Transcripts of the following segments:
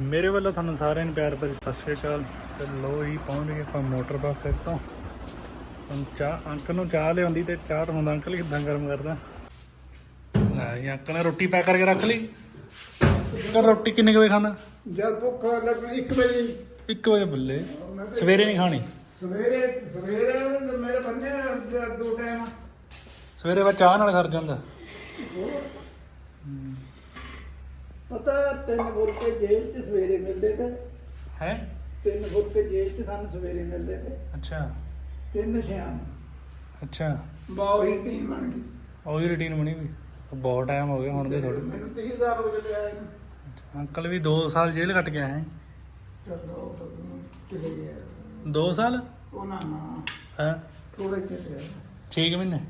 ਮੇਰੇ ਵੱਲੋਂ ਤੁਹਾਨੂੰ ਸਾਰਿਆਂ ਨੂੰ ਪਿਆਰ ਭਰੀ ਸਤਿ ਸ਼੍ਰੀ ਅਕਾਲ। ਤੇ ਲੋ ਹੀ ਪਹੁੰਚ ਗਏ ਆਪਾਂ ਮੋਟਰ ਬਾਕਰ ਤੋਂ। ਹੁਣ ਚਾਹ ਅੰਕਲ ਨੂੰ ਚਾਹ ਲਿਆਉਂਦੀ ਤੇ ਚਾਹ ਤਾਂ ਹੁਣ ਅੰਕਲ ਕਿਦਾਂ ਗਰਮ ਕਰਦਾ। ਲੈ ਜੀ ਅੰਕਲ ਨੇ ਰੋਟੀ ਪੈਕ ਕਰਕੇ ਰੱਖ ਲਈ। ਅੰਕਲ ਰੋਟੀ ਕਿੰਨੇ ਕੁ ਵਜੇ ਖਾਂਦਾ? ਜਦ ਭੁੱਖ ਲੱਗਣੀ 1 ਵਜੇ। 1 ਵਜੇ ਬੱਲੇ। ਸਵੇਰੇ ਨਹੀਂ ਖਾਣੀ? ਸਵੇਰੇ ਸਵੇਰੇ ਮੇਰੇ ਬੰਦੇ ਦੋ ਟਾਈਮ ਸਵੇਰੇ ਬਾ ਚਾਹ ਨਾਲ ਸਰ ਜਾਂਦਾ। ਪਤਾ ਤਿੰਨ ਬੁਰਕੇ ਜੇਲ੍ਹ ਚ ਸਵੇਰੇ ਮਿਲਦੇ ਤੇ। ਹੈ? ਤਿੰਨ ਬੁਰਕੇ ਜੇਲ੍ਹ ਚ ਸਾਨੂੰ ਸਵੇਰੇ ਮਿਲਦੇ ਤੇ। ਅੱਛਾ। ਤਿੰਨ ਸ਼ਾਮ ਅੱਛਾ। ਬਾਉ ਹੀ ਟੀਮ ਬਣ ਗਈ। ਉਹੀ ਰੁਟੀਨ ਬਣੀ ਵੀ। ਬਹੁਤ ਟਾਈਮ ਹੋ ਗਿਆ ਹੁਣ ਦੇ ਥੋੜੇ ਮੈਨੂੰ 30 ਸਾਲ ਹੋ ਗਏ ਆਏ ਨੂੰ। ਅੰਕਲ ਵੀ 2 ਸਾਲ ਜੇਲ੍ਹ ਕੱਟ ਆਏ ਹੈ। ਚਲੋ ਚਲੇ ਗਏ 2 ਸਾਲ? ਉਹ ਨਾ ਨਾ ਹੈ? ਥੋੜੇ ਚਲੇ 6 ਮਹੀਨੇ?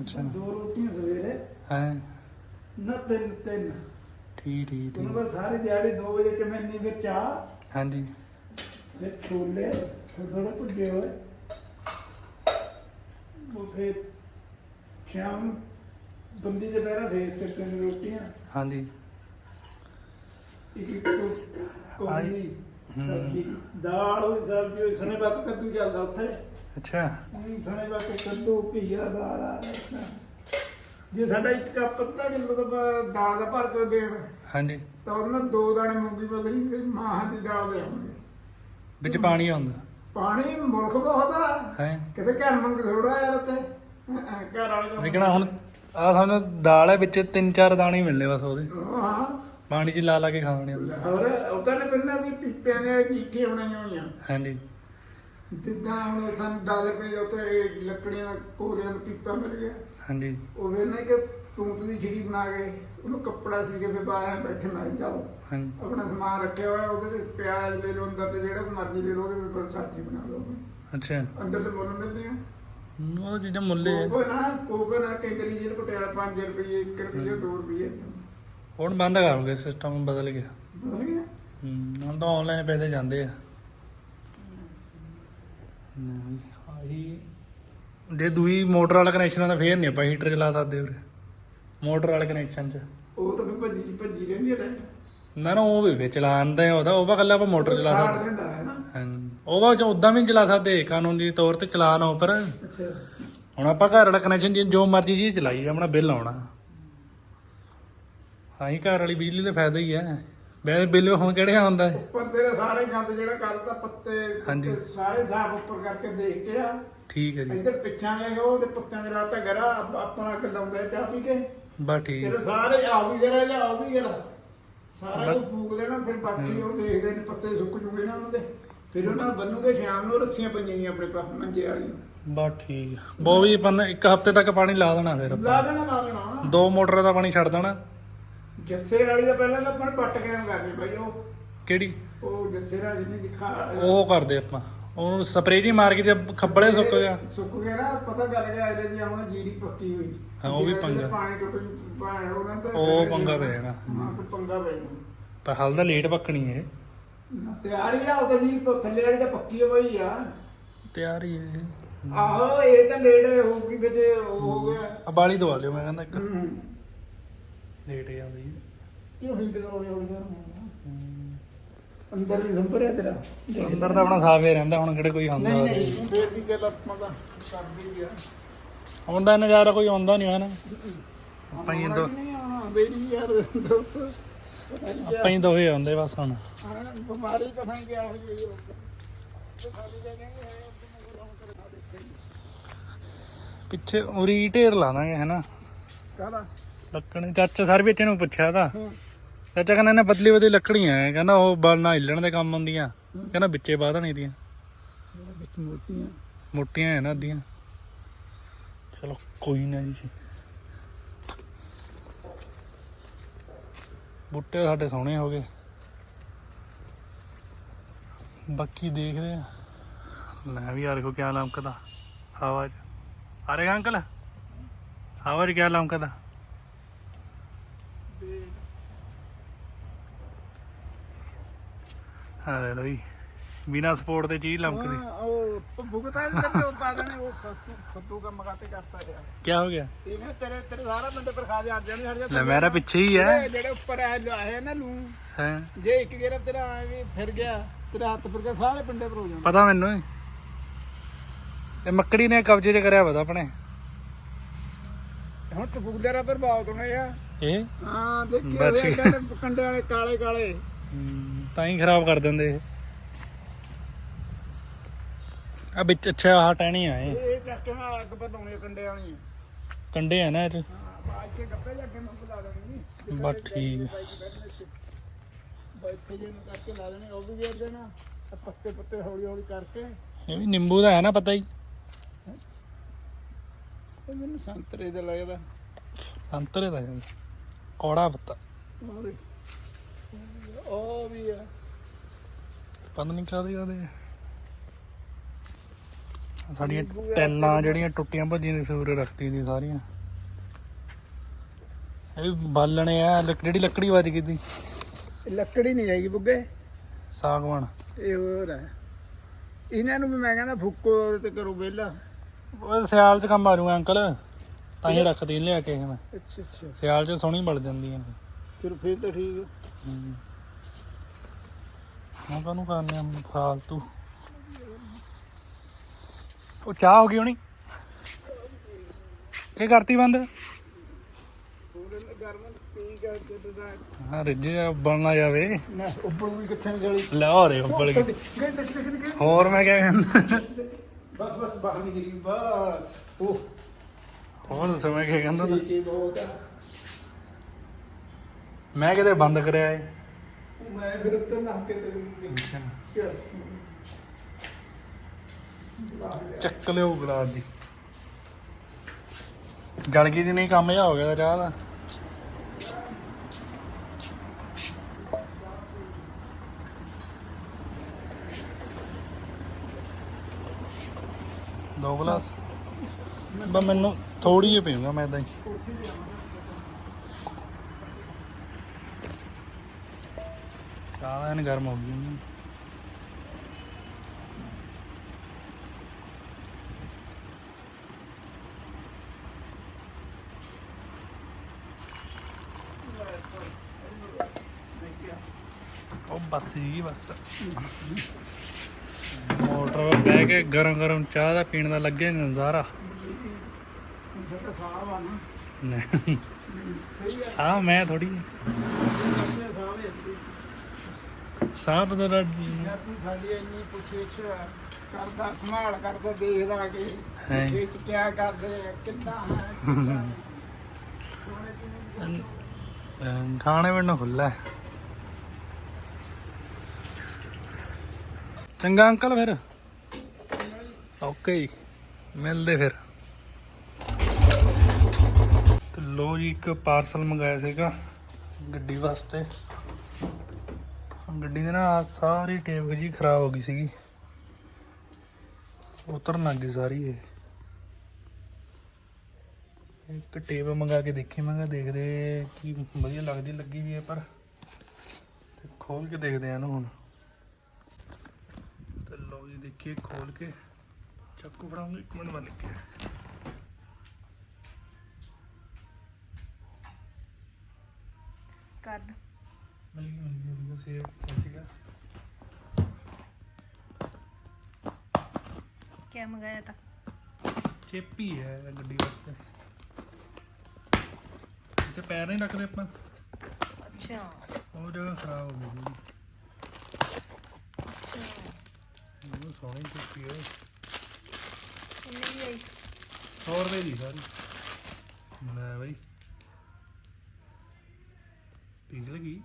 ਅੱਛਾ। ਦੋ ਰੋਟੀਆਂ ਸਵੇਰੇ। ਹੈ? ਨਾ ਤਿੰਨ ਤਿੰਨ। ਠੀਕ ਠੀਕ ਉਹਨੂੰ ਠੀਕ। ਬਸ ਸਾਰੀ ਦਿਹਾੜੀ 2 ਵਜੇ ਚ ਮੈਨੀ ਫਿਰ ਚਾਹ ਹਾਂਜੀ। ਫਿਰ ਛੋਲੇ ਥੋੜੇ ਭੁੱਜੇ ਹੋਏ। ਉਹ ਫਿਰ ਸ਼ਾਮ ਨੂੰ ਬੰਦੀ ਦੇ ਪਹਿਰਾ ਫੇਰ ਤੇ ਤਿੰਨ ਰੋਟੀਆਂ। ਹਾਂਜੀ। ਇੱਕ ਕੋਲੀ ਹਮ। ਸਬਜ਼ੀ ਦਾਲ ਹੋਈ ਸਬਜ਼ੀ ਹੋਈ ਸਨੇ ਬਾਕ ਕੱਦੂ ਚੱਲਦਾ ਉੱਥੇ। ਅੱਛਾ। ਸਨੇ ਬਾਕ ਕੱਦੂ ਘੀਆ ਦਾਲ ਆ ਰਿਹਾ ਜੇ ਸਾਡਾ ਇੱਕ ਕੱਪ ਅੱਧਾ ਕਿਲੋ ਦਾ ਦਾਲ ਦਾ ਭਰ ਕੇ ਦੇਣ। ਹਾਂਜੀ। ਤਾਂ ਉਹਨਾਂ ਦੋ ਦਾਣੇ ਮੂੰਗੀ ਮਸਰੀ ਤੇ ਮਾਹਾਂ ਦੀ ਦਾਲ ਦੇ ਆਉਣਗੇ ਵਿੱਚ ਪਾਣੀ ਆਉਂਦਾ। ਪਾਣੀ ਮੁਲਕ ਬਹੁਤ ਆ। ਹੈ? ਕਿਤੇ ਘਰ ਮੰਗ ਥੋੜਾ ਯਾਰ ਅਹ ਘਰ ਵਾਲੇ ਲੇਕਿਨ ਹੁਣ ਆ ਸਾਨੂੰ ਦਾਲ ਹੈ ਵਿੱਚ ਤਿੰਨ ਚਾਰ ਦਾਣੇ ਹੀ ਮਿਲਨੇ ਬਸ ਉਹਦੇ। ਹਾਂ ਪਾਣੀ 'ਚ ਲਾ ਲਾ ਕੇ ਖਾਣੇ ਹੁੰਦੇ ਹੋਰ ਉਤਾਂ ਨੇ ਪਹਿਲਾਂ ਦੀ ਪੀਪਿਆਂ ਦੇ ਕੀਕੇ ਬਣਾਈਆਂ ਹੋਈਆਂ। ਹਾਂਜੀ। ਜਿੱਦਾਂ ਹੁਣ ਸਾਨੂੰ 10 ਰੁਪਏ ਉੱਤੇ ਲੱਕੜੀਆਂ ਕੋਲਿਆਂ ਦਾ ਪੀਪਾ ਮਿਲ ਗਿਆ। ਹਾਂਜੀ। ਉਹ ਫਿਰ ਨਾ ਕਿ ਤੂਤ ਦੀ ਛਿੜੀ ਬਣਾ ਕੇ ਉਹਨੂੰ ਕੱਪੜਾ ਸੀ ਕੇ ਫਿਰ ਬਾਹਰ ਬੈਠੇ ਮਾਰੀ ਜਾਓ। ਹਾਂਜੀ। ਆਪਣਾ ਸਮਾਨ ਰੱਖਿਆ ਹੋਇਆ ਉਹਦੇ ਤੇ ਪਿਆਜ਼ ਲੈ ਲਓ ਅੰਦਰ ਤੇ ਜਿਹੜਾ ਮਰਜ਼ੀ ਲੈ ਲਓ ਉਹਦੇ ਉੱਪਰ ਸਬਜ਼ੀ ਬਣਾ ਲਓ। ਅੱਛਾ। ਅੰਦਰ ਤੇ ਮੁੱਲ ਮਿਲਦੇ ਆ ਉਹ ਚੀਜ਼ਾਂ ਮੁੱਲੇ। ਕੋਕੋ ਨਾ ਕੋਕੋ ਨਾ ਕੇਂਦਰੀ ਜੇਲ੍ਹ ਪਟਿਆਲਾ 5 ਰੁਪਏ 1 ਰੁਪਏ 2 ਰੁਪਏ ਹੁਣ ਬੰਦ ਕਰੋਗੇ ਸਿਸਟਮ ਬਦਲ ਗਿਆ। ਬਦਲ ਗਿਆ? ਹੂੰ ਹੁਣ ਤਾਂ ਆਨਲਾਈਨ ਪੈਸੇ ਜਾਂਦੇ ਆ। ਨਹੀਂ ਆਹੀ। ਜੇ ਦੂਈ ਮੋਟਰ ਵਾਲਾ ਕਨੈਕਸ਼ਨ ਦਾ ਫੇਰ ਨਹੀਂ ਆਪਾਂ ਹੀਟਰ ਚਲਾ ਸਕਦੇ ਵੀਰੇ ਮੋਟਰ ਵਾਲੇ ਕਨੈਕਸ਼ਨ 'ਚ। ਉਹ ਤਾਂ ਫਿਰ ਭੱਜੀ ਭੱਜੀ ਰਹਿੰਦੀ ਹੈ ਲਾਈਟ ਨਾ ਨਾ ਉਹ ਵੀ ਵਿੱਚ ਚਲਾਉਂਦੇ ਆ ਉਹਦਾ। ਉਹ ਵਾ ਕੱਲਾ ਆਪਾਂ ਮੋਟਰ ਚਲਾ ਸਾੜ ਸਕਦੇ। ਦਿੰਦਾ ਹੈ ਨਾ। ਉਹ ਵਾ ਉਦਾਂ ਵੀ ਚਲਾ ਸਕਦੇ ਕਾਨੂੰਨੀ ਤੌਰ ਤੇ ਚਲਾਨ ਉੱਪਰ। ਅੱਛਾ। ਹੁਣ ਆਪਾਂ ਘਰ ਵਾਲਾ ਕਨੈਕਸ਼ਨ ਜੋ ਮਰਜ਼ੀ ਜੀ ਚਲਾਈ ਆਪਣਾ ਬਿੱਲ ਆਉਣਾ। ਹਾਂ ਹੀ ਘਰ ਵਾਲੀ ਬਿਜਲੀ ਦਾ ਫਾਇਦਾ ਹੀ ਹੈ। ਵੈਸੇ ਬਿੱਲ ਹੁਣ ਕਿਹੜੇ ਆਉਂਦਾ ਹੈ ਉੱਪਰ ਤੇਰੇ ਸਾਰੇ ਗੰਦ ਜਿਹੜਾ ਕਰਦਾ ਪੱਤੇ ਹਾਂਜੀ। ਸਾਰੇ ਸਾਫ਼ ਉੱਪਰ ਕਰਕੇ ਦੇਖ ਕੇ ਆ। ਠੀਕ ਹੈ ਜੀ। ਇੱਧਰ ਪਿੱਛਾਂ ਦੇ ਉਹ ਤੇ ਪੱਤਿਆਂ ਦੇ ਰਾਤਾ ਗਰਾ ਆਪਾਂ ਅੱਗ ਲਾਉਂਦੇ ਆ ਚਾਹ ਪੀ ਕੇ। ਬਸ ਠੀਕ। ਤੇਰੇ ਸਾਰੇ ਆ ਵੀ ਗਰਾ ਜਾਂ ਆ ਵੀ ਗਰਾ ਸਾਰਾ ਬਸ- ਕੁਝ ਫੂਕ ਦੇਣਾ ਫਿਰ ਬਾਕੀ ਉਹ ਦੇਖਦੇ ਨੇ ਪੱਤੇ ਸੁੱਕ ਜੂਗੇ ਨਾ ਉਹਨਾਂ ਦੇ। ਫਿਰ ਉਹਨਾਂ ਨੂੰ ਬੰਨੂਗੇ ਸ਼ਾਮ ਨੂੰ ਰੱਸੀਆਂ ਪਈਆਂ ਗਈਆਂ ਆਪਣੇ ਪਾਸ ਮੰਜੇ ਵਾਲੀਆਂ। ਬਸ ਠੀਕ। ਹੈ ਬਹੁਤ ਵੀ ਆਪਾਂ ਨੇ ਇੱਕ ਹਫ਼ਤੇ ਤੱਕ ਪਾਣੀ ਲਾ ਦੇਣਾ ਫਿਰ ਲਾ ਆਪਾਂ ਦੇਣਾ ਲਾ ਦੇਣਾ। ਦੋ ਮੋਟਰਾਂ ਦਾ ਪਾਣੀ ਛੱਡ ਦੇਣਾ। ਜੱਸੇ ਵਾਲੀ ਦਾ ਪਹਿਲਾਂ ਤਾਂ ਆਪਾਂ ਪੱਟ ਕੇ ਕਰਨੀ ਭਾਈ ਉਹ। ਕਿਹੜੀ? ਉਹ ਜੱਸੇ ਰਾਜ ਨੇ ਦਿਖਾ ਉਹ ਕਰਦੇ ਆਪਾਂ। ਉਹਨੂੰ ਸਪਰੇਅ ਜੀ ਮਾਰ ਕੇ ਜੇ ਖੱਬੜੇ ਸੁੱਕ ਗਿਆ। ਸੁੱਕ ਗਿਆ ਨਾ ਪਤਾ ਗੱਲ ਗਿਆ ਇਹਦੇ ਦੀ ਹੁਣ ਜੀਰੀ ਪੱਕੀ ਹੋਈ। ਹਾਂ, ਉਹ ਵੀ ਪੰਗਾ। ਪਾਣੀ ਟੁੱਟ ਪਾਣੀ ਉਹਨਾਂ ਦਾ ਉਹ ਪੰਗਾ ਪੈ ਜਾਣਾ। ਹਾਂ ਪੰਗਾ ਪੈ ਜਾਣਾ। ਪਰ ਹਾਲ ਤਾਂ ਲੇਟ ਪੱਕਣੀ ਨਾ, ਤਿਆਰ ਹੀ ਆ ਉਹ ਤਾਂ ਜੀ ਥੱਲੇ ਵਾਲੀ ਤਾਂ ਪੱਕੀ ਹੋਈ ਆ। ਤਿਆਰ ਹੀ ਹੈ। ਆਹੋ ਇਹ ਤਾਂ ਲੇਟ ਹੋਊਗੀ ਉਹ ਹੋ ਗਿਆ। ਆ ਬਾਲੀ ਦਵਾ ਲਿਓ ਮੈਂ ਕਹਿੰਦਾ ਇੱਕ। ਹੂੰ। ਲੇਟ ਜਾਂਦੀ ਹੈ। ਕਿਉਂ ਹਿੰਦ ਰੋਲੇ ਹੋਣੀ ਅੰਦਰ ਵੀ ਸੰਭਰਿਆ ਤੇਰਾ। ਅੰਦਰ ਤਾਂ ਆਪਣਾ ਸਾਫ਼ ਹੀ ਰਹਿੰਦਾ ਹੁਣ ਕਿਹੜੇ ਕੋਈ ਆਉਂਦਾ ਨਹੀਂ ਨਹੀਂ। ਫੇਰ ਵੀ ਗੱਲ ਆਪਾਂ ਦਾ ਕਰਦੀ ਆ ਆਉਂਦਾ ਨਜ਼ਾਰਾ ਕੋਈ ਆਉਂਦਾ ਨਹੀਂ ਹੈ ਨਾ ਆਪਾਂ ਹੀ ਦੋ ਬੇਰੀ ਯਾਰ ਦੋ- ਆਪਾਂ ਹੀ ਦੋਵੇਂ ਆਉਂਦੇ ਬਸ ਹੁਣ। ਬਿਮਾਰੀ ਜਗ੍ਹਾ ਨਹੀਂ ਹੈ ਦੇਖੇ ਪਿੱਛੇ ਉਰੀ ਢੇਰ ਲਾ ਦਾਂਗੇ ਹੈਨਾ। ਕਾਹਦਾ? ਲੱਕੜ ਚਾਚਾ ਸਰ ਵੀ ਨੂੰ ਪੁੱਛਿਆ ਤਾਂ। ਚਾਚਾ ਕਹਿੰਦਾ ਨੇ ਬਦਲੀ ਬਦਲੀ ਲੱਕੜੀਆਂ ਹੈ ਕਹਿੰਦਾ ਉਹ ਬਲਣਾ ਹਿੱਲਣ ਦੇ ਕੰਮ ਹੁੰਦੀਆਂ ਕਹਿੰਦਾ ਵਿੱਚੇ ਬਾਹ ਦੇਣੀ ਦੀਆਂ। ਵਿੱਚ ਮੋਟੀਆਂ। ਮੋਟੀਆਂ ਹੈ ਨਾ ਅੱਧੀਆਂ। ਚਲੋ ਕੋਈ ਨਾ ਜੀ। ਬੁੱਟੇ ਸਾਡੇ ਸੋਹਣੇ ਹੋ ਗਏ। ਬਾਕੀ ਦੇਖਦੇ ਆ। ਲੈ ਵੀ ਯਾਰ ਕੋ ਕਿਆ ਲਮਕਦਾ। ਹਵਾ ਚ ਆ ਰਿਹਾ ਅੰਕਲ? ਹਵਾ ਚ ਕਿਆ ਲਮਕਦਾ? ਅਰੇ ਲੋਈ। ਬਿਨਾ ਸਪੋਰਟ ਤੇ ਚੀਜ਼ ਲੰਕਦੀ ਹਾਂ, ਉਹ ਭੁਗਤਾ ਨਹੀਂ ਉਹ ਪਾ ਦੇਣੇ ਉਹ ਖੱਤੂ ਖੱਤੂ ਕੰਮ ਕਰਤੇ ਕਰਤਾ ਰਿਹਾ ਕੀ ਹੋ ਗਿਆ? ਇਹਨੇ ਤੇਰੇ ਤੇਰੇ ਸਾਰਾ ਬੰਦੇ ਪਰ ਖਾ ਜਾ ਜਾਣੀ ਹਰ ਲੈ ਮੇਰਾ ਪਿੱਛੇ ਹੀ ਹੈ ਜਿਹੜੇ ਉੱਪਰ ਆ ਹੈ ਨਾ ਲੂ। ਹੈ? ਜੇ ਇੱਕ ਗੇਰਾ ਤੇਰਾ ਐਵੇਂ ਫਿਰ ਗਿਆ ਤੇਰਾ ਹੱਥ ਫਿਰ ਗਿਆ ਸਾਰੇ ਪਿੰਡੇ ਪਰ ਹੋ ਜਾਣ ਪਤਾ ਮੈਨੂੰ ਹੀ। ਇਹ ਮੱਕੜੀ ਨੇ ਕਬਜ਼ੇ 'ਚ ਕਰਿਆ ਪਤਾ ਆਪਣੇ। ਹੁਣ ਤਫੂਲੇ ਰਾ ਪ੍ਰਭਾਵ ਤੋਂ ਆ ਇਹ? ਹਾਂ ਦੇਖੀ ਬਸ ਕੰਡੇ ਵਾਲੇ ਕਾਲੇ ਕਾਲੇ। ਹਮ, ਤਾਂ ਹੀ ਖਰਾਬ ਕਰ ਦਿੰਦੇ ਇਹ। ਆ ਵਿੱਚ ਅੱਛਾ ਆਹ ਟਹਿਣੀ ਆ ਇਹ। ਇਹ ਚੱਕ ਕੇ ਅੱਗ ਬਣਾਉਣੀ ਕੰਡੇ ਵਾਲੀ। ਕੰਡੇ ਆ ਨਾ ਇਹ 'ਚ। ਹਾਂ ਬਾਅਦ ਚ ਗੱਪੇ ਜਾ ਕੇ ਮੈਂ ਬੁਲਾ ਦੇਣੀ ਬਸ ਠੀਕ। ਬੈਠੇ ਜੇ ਨੂੰ ਕਰਕੇ ਲਾ ਦੇਣੇ ਉਹ ਵੀ ਗੇਰ ਦੇਣਾ ਆਹ ਪੱਤੇ ਪੱਤੇ ਹੌਲੀ ਹੌਲੀ ਕਰਕੇ। ਇਹ ਵੀ ਨਿੰਬੂ ਦਾ ਹੈ ਨਾ ਪਤਾ ਹੀ। ਮੈਨੂੰ ਸੰਤਰੇ ਦਾ ਲੱਗਦਾ। ਸੰਤਰੇ ਦਾ ਹੈ। ਕੌੜਾ ਪੱਤਾ। ਉਹ ਵੀ ਆ। ਪਤਾ ਨਹੀਂ ਕਾਹਦੇ ਕਾਹਦੇ ਸਾਡੀਆਂ ਟੈਲਾਂ ਜਿਹੜੀਆਂ ਟੁੱਟੀਆਂ ਭੱਜੀਆਂ ਦੀ ਸੂਰੇ ਰੱਖਤੀ ਦੀ ਸਾਰੀਆਂ। ਇਹ ਵੀ ਬਾਲਣੇ ਆ ਲੱਕ- ਜਿਹੜੀ ਲੱਕੜੀ ਵੱਜ ਗਈ ਦੀ। ਇਹ ਲੱਕੜੀ ਨਹੀਂ ਹੈਗੀ ਬੁੱਗੇ। ਸਾਗਵਾਨ। ਇਹ ਹੋਰ ਹੈ ਇਹਨਾਂ ਨੂੰ ਵੀ ਮੈਂ ਕਹਿੰਦਾ ਫੁੱਕੋ ਤੇ ਕਰੋ ਵਿਹਲਾ। ਉਹ ਸਿਆਲ ਚ ਕੰਮ ਆ ਜੂਗਾ ਅੰਕਲ। ਤਾਂ ਹੀ ਰੱਖਦੀ ਲਿਆ ਕੇ ਮੈਂ। ਅੱਛਾ ਅੱਛਾ। ਸਿਆਲ ਚ ਸੋਹਣੀ ਬਣ ਜਾਂਦੀਆਂ ਫਿਰ ਫਿਰ ਤਾਂ ਠੀਕ ਹੈ। ਮੈਂ ਕਾਹਨੂੰ ਕਰਨੇ ਆ? ਫਾਲਤੂ। ਉਹ ਚਾਹ ਹੋ ਗਈ ਹੋਣੀ? ਕੀ ਕਰਤੀ ਬੰਦ? ਪੂਰੇ ਹਾਂ, ਰਿੱਝ ਬਣਨਾ ਜਾਵੇ ਨਾ ਉੱਪਰ ਵੀ ਕਿੱਥੇ ਨਹੀਂ ਚਲੀ ਲੈ ਹੋ ਗਈ। ਹੋਰ ਮੈਂ ਕਿਆ ਕਹਿੰਦਾ? ਬਸ ਬਸ ਬਾਹਰ ਨਹੀਂ ਗਈ ਬਸ ਉਹ ਹੋਰ ਦੱਸੋ, ਮੈਂ ਕਿਆ ਕਹਿੰਦਾ? ਮੈਂ ਕਿਤੇ ਬੰਦ ਕਰਿਆ ਏ। ਮੈਂ ਫਿਰ ਉੱਤੇ ਨਾ ਕੇ ਤੇ ਚੱਕ ਲਿਓ ਗਲਾਸ ਦੀ ਜਲ ਗਈ ਦੀ ਨਹੀਂ ਕੰਮ ਜਾ ਹੋ ਗਿਆ ਚਾਹ ਦਾ। ਦੋ ਗਲਾਸ। ਬਸ ਮੈਨੂੰ ਥੋੜੀ ਜਿਹੀ ਪੀਊਂਗਾ ਮੈਂ ਇਦਾਂ ਹੀ। ਚਾਹ ਐਨ ਗਰਮ ਹੋ ਗਈ ਉਹ ਬਸ ਹੀ ਬਸ। ਮੋਟਰ 'ਤੇ ਬਹਿ ਕੇ ਗਰਮ ਗਰਮ ਚਾਹ ਦਾ ਪੀਣ ਦਾ ਲੱਗੇ ਨਜ਼ਾਰਾ। ਸਾਹ ਮੈਂ ਥੋੜੀ ਆਪਣੇ ਸਾਹ ਦੇ ਤੇਰਾ ਯਾਰ ਤੂੰ ਸਾਡੀ ਇੰਨੀ ਪੁੱਛੇਛ ਕਰਦਾ ਸੰਭਾਲ ਕਰਦਾ ਦੇਖਦਾ ਕਿ ਹੈ। ਖੇਤ ਕਿਆ ਕਰਦੇ ਆ, ਕਿੱਦਾਂ ਹੈ ਕਿੱਦਾਂ ਹੈ। ਸੋਹਣੇ ਚੀਜ਼ ਅਮ, ਖਾਣੇ ਮੈਨੂੰ ਖੁੱਲਾ ਹੈ। ਚੰਗਾ ਅੰਕਲ ਫਿਰ। ਓਕੇ ਮਿਲਦੇ ਫਿਰ। ਤੇ ਲੋ ਜੀ ਇੱਕ ਪਾਰਸਲ ਮੰਗਾਇਆ ਸੀਗਾ ਗੱਡੀ ਵਾਸਤੇ। ਗੱਡੀ ਦੇ ਨਾ ਸਾਰੀ ਟੇਪ ਜੀ ਖਰਾਬ ਹੋ ਗਈ ਸੀਗੀ। ਉਤਰਨ ਲੱਗ ਗਈ ਸਾਰੀ ਇਹ। ਇੱਕ ਟੇਪ ਮੰਗਾ ਕੇ ਦੇਖੀ, ਮੈਂ ਕਿਹਾ ਦੇਖਦੇ ਕੀ ਵਧੀਆ ਲੱਗਦੀ, ਲੱਗੀ ਵੀ ਹੈ ਪਰ। ਤੇ ਖੋਲ ਕੇ ਦੇਖਦੇ ਆ ਇਹਨੂੰ ਹੁਣ। ਤੇ ਲਓ ਜੀ, ਦੇਖੀਏ ਖੋਲ ਕੇ। ਚੱਕੂ ਫੜਾਉਂਗੇ, ਇੱਕ ਮਿੰਟ ਮੈਂ ਲਿਖਿਆ ਕਰ ਮਿਲ ਗਈ ਮਿਲ ਗਈ ਸੇਵ ਸੀਗਾ। ਕਿਆ ਮੰਗਾਇਆ ਤਾਂ? ਚੇਪੀ ਹੈ ਗੱਡੀ ਵਾਸਤੇ। ਤੇ ਪੈਰ ਨਹੀਂ ਰੱਖਦੇ ਆਪਾਂ। ਅੱਛਾ। ਉਹ ਜਗ੍ਹਾ ਖਰਾਬ ਹੋ ਗਈ ਅੱਛਾ। ਉਹ ਸੋਹਣੀ ਚੇਪੀ ਹੈ। ਦੀ ਆਈ? 100 ਰੁਪਏ ਦੀ ਸਾਰੀ। ਲੈ ਬਈ। ਪਿਘਲ ਗਈ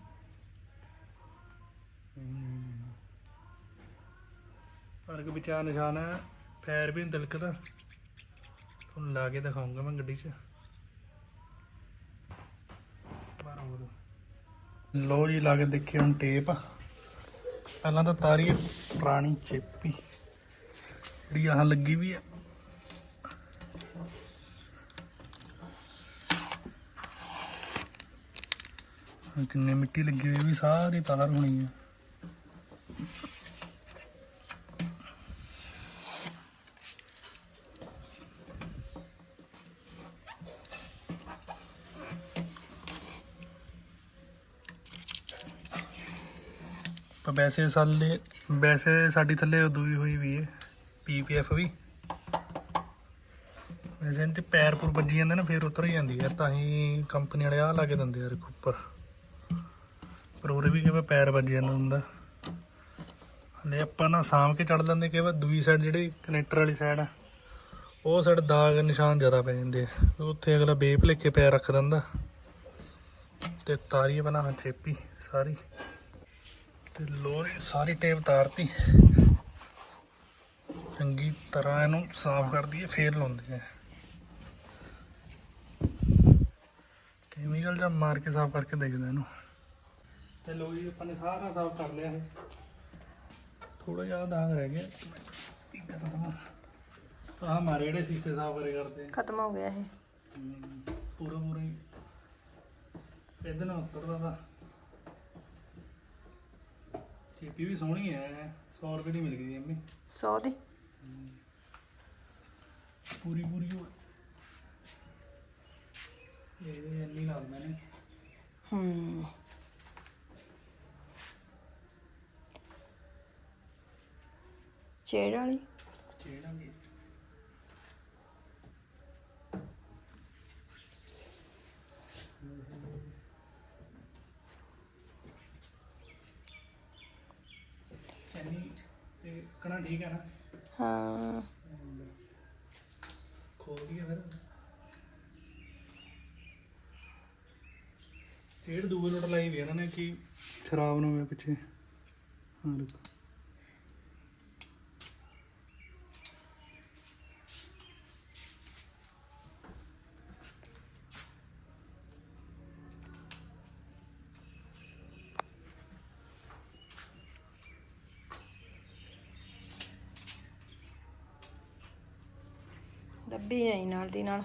ਪਰ ਵਿਚਾਰ ਨਿਸ਼ਾਨ ਹੈ ਪੈਰ ਵੀ ਨੀ ਤਿਲਕਦਾ। ਤੁਹਾਨੂੰ ਲਾ ਕੇ ਦਿਖਾਉਂਗਾ ਮੈਂ ਗੱਡੀ 'ਚ। ਪਰ ਹੋਰ। ਲੋ ਜੀ, ਲਾ ਕੇ ਦੇਖੀ ਹੁਣ ਟੇਪ ਪਹਿਲਾਂ ਤਾਂ ਤਾਰੀ ਹੈ, ਪੁਰਾਣੀ ਚੇਪੀ। ਜਿਹੜੀ ਆਹ ਲੱਗੀ ਵੀ ਹੈ। ਆਹ ਕਿੰਨੇ ਮਿੱਟੀ ਲੱਗੀ ਹੋਈ ਵੀ ਸਾਰੀ ਤਾਰ ਹੋਣੀ ਹੈ। ਵੈਸੇ ਸਾਲੇ, ਵੈਸੇ ਸਾਡੀ ਥੱਲੇ ਦੂਈ ਹੋਈ ਵੀ ਹੈ ਪੀਪੀਐਫ ਵੀ। ਵੈਸੇ ਤੇ ਪੈਰ ਪੁਰ ਵੱਜੀ ਜਾਂਦੇ ਨਾ, ਫਿਰ ਉਤਰ ਹੀ ਜਾਂਦੀ ਹੈ ਤਾਂ ਹੀ ਕੰਪਨੀ ਵਾਲੇ ਆ ਲਾ ਕੇ ਦਿੰਦੇ ਯਾਰ ਉੱਪਰ। ਪਰ ਉਰੇ ਵੀ ਕਿਵੇਂ ਪੈਰ ਵੱਜ ਜਾਂਦਾ ਹੁੰਦਾ। ਹਲੇ ਆਪਾਂ ਨਾ ਸਾਂਭ ਕੇ ਚੜ ਲੈਂਦੇ ਕਿ ਦੂਈ ਸਾਈਡ ਜਿਹੜੀ ਕਨੈਕਟਰ ਵਾਲੀ ਸਾਈਡ ਆ, ਉਹ ਸਾਈਡ ਦਾਗ ਨਿਸ਼ਾਨ ਜ਼ਿਆਦਾ ਪੈ ਜਾਂਦੇ ਆ। ਉੱਥੇ ਅਗਲਾ ਬੇਪ ਲਿਖ ਕੇ ਪੈਰ ਰੱਖ ਦਿੰਦਾ। ਤੇ ਤਾਰੀ ਬਣਾ ਚੇਪੀ ਸਾਰੀ। ਤੇ ਲੋਰੀ ਸਾਰੀ ਟੇਪ ਤਾਰਤੀ। ਚੰਗੀ ਤਰ੍ਹਾਂ ਇਹਨੂੰ ਸਾਫ਼ ਕਰ ਦਈਏ ਫੇਰ ਲਾਉਂਦੇ ਆ ਕੈਮੀਕਲ ਜਾਂ ਮਾਰ ਕੇ ਸਾਫ਼ ਕਰਕੇ ਦੇਖਦੇ ਇਹਨੂੰ। ਤੇ ਲੋ ਜੀ ਆਪਾਂ ਨੇ ਸਾਰਾ ਸਾਫ਼ ਕਰ ਲਿਆ ਹੈ ਥੋੜਾ ਜਿਹਾ ਦਾਗ ਰਹਿ ਗਿਆ। ਕੀ ਕਰਦਾ ਆਹ ਮਾਰੇ ਜਿਹੜੇ ਸੀਸੇ ਸਾਫ਼ ਕਰੇ ਕਰਦੇ ਖਤਮ ਹੋ ਗਿਆ ਇਹ। ਪੂਰਾ ਪੂਰਾ ਇਹਦੇ ਨਾਲ ਉਤਰਦਾ ਤਾਂ। ਚੀਪੀ ਵੀ ਸੋਹਣੀ ਹੈ 100 ਰੁਪਏ ਦੀ ਮਿਲ ਗਈ ਅੰਮੀ 100 ਦੀ? ਪੂਰੀ ਪੂਰੀ ਹੋ ਇਹ ਇੰਨੀ ਲਾ ਦਿੰਦੇ ਨੇ ਹੂੰ। ਛੇੜ ਵਾਲੀ ਜਿਹੜਾ ਵੀ ਚੰਨੀ ਇਹ ਕਣਾ ਠੀਕ ਹੈ ਨਾ। ਹਾਂ। ਖੋਲ ਗਿਆ ਫਿਰ। ਡੇਢ ਦੂਏ ਲੋਟ ਲਾਈ ਵੀ ਇਹਨਾਂ ਨੇ ਕਿ ਖਰਾਬ ਨਾ ਹੋਵੇ ਪਿੱਛੇ। ਹਾਂ ਦੇਖੋ ਦੱਬੀ ਜਾਈ ਨਾਲ ਦੀ ਨਾਲ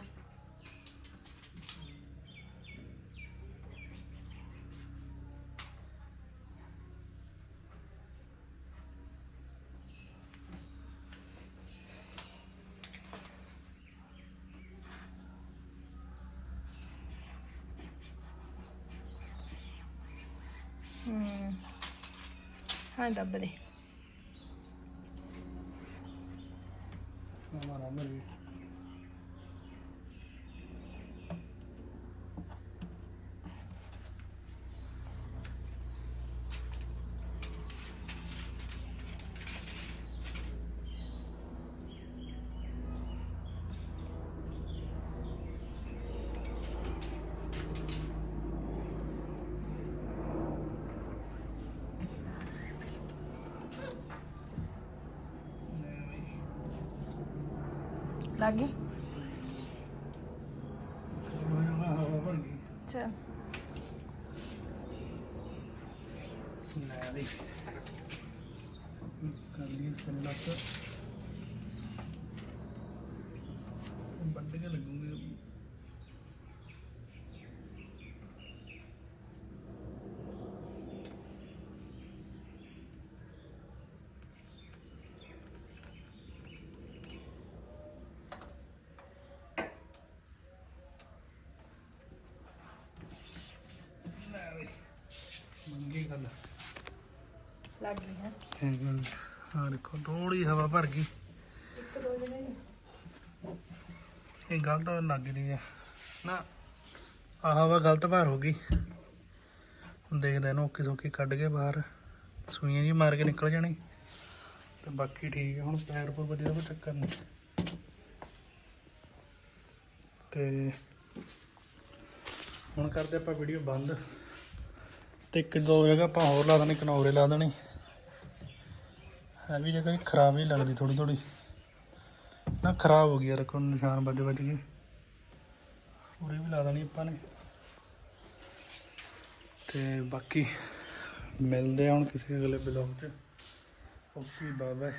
ਹੂੰ ਹਾਂ ਦੱਬ ਦੇ ਹਮਾਰਾ ਮਰੀ ਲੱਗ। ਗਈ ਹਵਾ ਭਰ ਚਲ। ਕਰ ਲਈ ਸੰਲਤ ਵੱਡ ਲੱਗੂਗੇ ਲੈ ਬਈ ਮੰਗੀ ਗੱਲ। ਲੱਗ ਗਈ ਹੈ। ਹਾਂ ਦੇਖੋ ਥੋੜੀ ਹਵਾ ਭਰ ਗਈ। ਇੱਕ ਦੋ ਜਣੇ ਇਹ ਗਲਤ ਲੱਗਦੀ ਆ ਨਾ ਆਹ ਹਵਾ ਗਲਤ ਭਰ ਹੋ ਗਈ। ਹੁਣ ਦੇਖਦੇ ਇਹਨੂੰ ਔਖੀ ਸੌਖੀ ਕੱਢ ਕੇ ਬਾਹਰ। ਸੂਈਆਂ ਜੀ ਮਾਰ ਕੇ ਨਿਕਲ ਜਾਣੀ। ਤੇ ਬਾਕੀ ਠੀਕ ਹੈ ਹੁਣ ਪੈਰ ਪਰ ਵਧੀਆ ਕੋਈ ਚੱਕਰ ਨਹੀਂ। ਤੇ ਹੁਣ ਕਰਦੇ ਆਪਾਂ ਵੀਡੀਓ ਬੰਦ। ਤੇ ਇੱਕ ਦੋ ਜਗ੍ਹਾ ਆਪਾਂ ਹੋਰ ਲਾ ਦੇਣੀ ਕਨੌਰੇ ਲਾ ਦੇਣੀ। ਹੈ ਵੀ ਜਗ੍ਹਾ ਖਰਾਬ ਹੀ ਲੱਗਦੀ ਥੋੜੀ ਥੋੜੀ ਨਾ ਖਰਾਬ ਹੋ ਗਿਆ ਰੱਖੋ ਨਿਸ਼ਾਨ ਵੱਜ ਵੱਜ ਗਏ। ਪੂਰੀ ਵੀ ਲਾ ਦੇਣੀ ਆਪਾਂ ਨੇ। ਤੇ ਬਾਕੀ ਮਿਲਦੇ ਆ ਹੁਣ ਕਿਸੇ ਅਗਲੇ ਬਲੌਗ 'ਚ। Okay bye bye